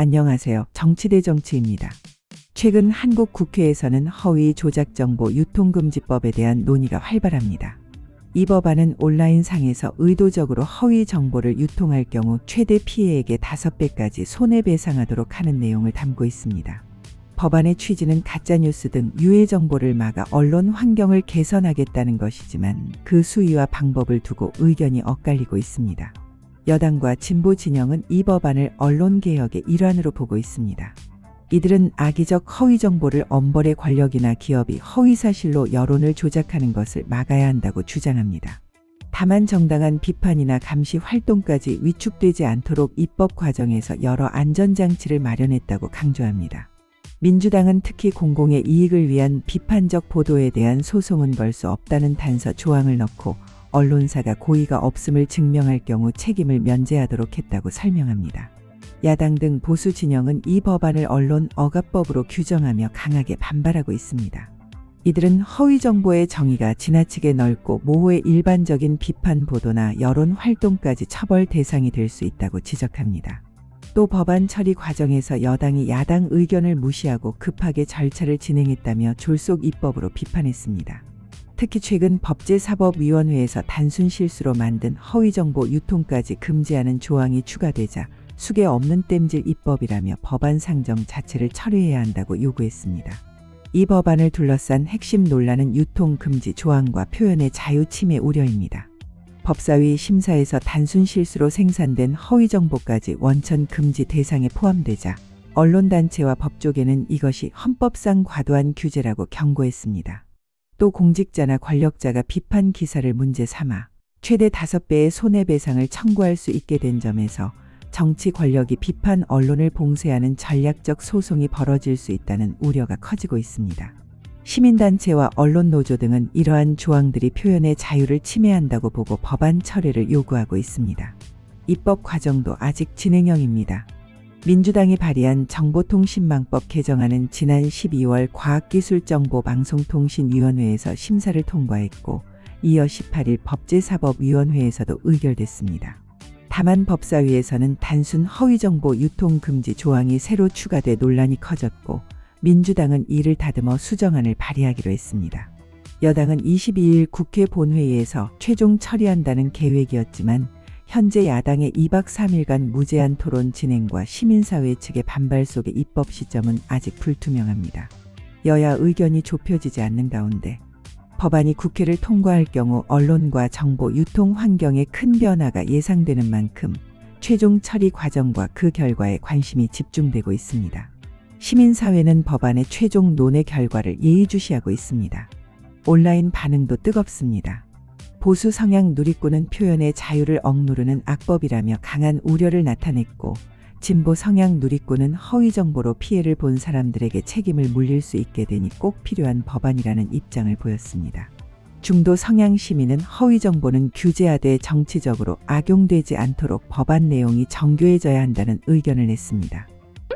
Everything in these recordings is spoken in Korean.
안녕하세요. 정치대 정치입니다. 최근 한국 국회에서는 허위 조작 정보 유통금지법에 대한 논의가 활발합니다. 이 법안은 온라인 상에서 의도적으로 허위 정보를 유통할 경우 최대 피해액의 5배까지 손해배상하도록 하는 내용을 담고 있습니다. 법안의 취지는 가짜뉴스 등 유해 정보를 막아 언론 환경을 개선하겠다는 것이지만 그 수위와 방법을 두고 의견이 엇갈리고 있습니다. 여당과 진보 진영은 이 법안을 언론개혁의 일환으로 보고 있습니다. 이들은 악의적 허위 정보를 엄벌의 권력이나 기업이 허위 사실로 여론을 조작하는 것을 막아야 한다고 주장합니다. 다만 정당한 비판이나 감시 활동까지 위축되지 않도록 입법 과정에서 여러 안전장치를 마련했다고 강조합니다. 민주당은 특히 공공의 이익을 위한 비판적 보도에 대한 소송은 걸 수 없다는 단서 조항을 넣고 언론사가 고의가 없음을 증명할 경우 책임을 면제하도록 했다고 설명합니다. 야당 등 보수 진영은 이 법안을 언론 억압법으로 규정하며 강하게 반발하고 있습니다. 이들은 허위 정보의 정의가 지나치게 넓고 모호의 일반적인 비판 보도나 여론 활동까지 처벌 대상이 될 수 있다고 지적합니다. 또 법안 처리 과정에서 여당이 야당 의견을 무시하고 급하게 절차를 진행했다며 졸속 입법으로 비판했습니다. 특히 최근 법제사법위원회에서 단순 실수로 만든 허위 정보 유통까지 금지하는 조항이 추가되자 숙에 없는 땜질 입법이라며 법안 상정 자체를 처리해야 한다고 요구했습니다. 이 법안을 둘러싼 핵심 논란은 유통 금지 조항과 표현의 자유 침해 우려입니다. 법사위 심사에서 단순 실수로 생산된 허위 정보까지 원천 금지 대상에 포함되자 언론단체와 법조계는 이것이 헌법상 과도한 규제라고 경고했습니다. 또 공직자나 권력자가 비판 기사를 문제 삼아 최대 5배의 손해배상을 청구할 수 있게 된 점에서 정치 권력이 비판 언론을 봉쇄하는 전략적 소송이 벌어질 수 있다는 우려가 커지고 있습니다. 시민단체와 언론노조 등은 이러한 조항들이 표현의 자유를 침해한다고 보고 법안 처리를 요구하고 있습니다. 입법 과정도 아직 진행형입니다. 민주당이 발의한 정보통신망법 개정안은 지난 12월 과학기술정보방송통신위원회에서 심사를 통과했고 이어 18일 법제사법위원회에서도 의결됐습니다. 다만 법사위에서는 단순 허위정보 유통 금지 조항이 새로 추가돼 논란이 커졌고 민주당은 이를 다듬어 수정안을 발의하기로 했습니다. 여당은 22일 국회 본회의에서 최종 처리한다는 계획이었지만 현재 야당의 2박 3일간 무제한 토론 진행과 시민사회 측의 반발 속의 입법 시점은 아직 불투명합니다. 여야 의견이 좁혀지지 않는 가운데 법안이 국회를 통과할 경우 언론과 정보 유통 환경에 큰 변화가 예상되는 만큼 최종 처리 과정과 그 결과에 관심이 집중되고 있습니다. 시민사회는 법안의 최종 논의 결과를 예의주시하고 있습니다. 온라인 반응도 뜨겁습니다. 보수 성향 누리꾼은 표현의 자유를 억누르는 악법이라며 강한 우려를 나타냈고 진보 성향 누리꾼은 허위 정보로 피해를 본 사람들에게 책임을 물릴 수 있게 되니 꼭 필요한 법안이라는 입장을 보였습니다. 중도 성향 시민은 허위 정보는 규제하되 정치적으로 악용되지 않도록 법안 내용이 정교해져야 한다는 의견을 냈습니다.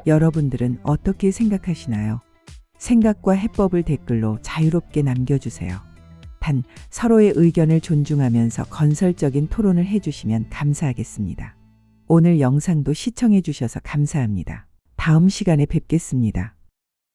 여러분들은 어떻게 생각하시나요? 생각과 해법을 댓글로 자유롭게 남겨주세요. 단 서로의 의견을 존중하면서 건설적인 토론을 해주시면 감사하겠습니다. 오늘 영상도 시청해 주셔서 감사합니다. 다음 시간에 뵙겠습니다.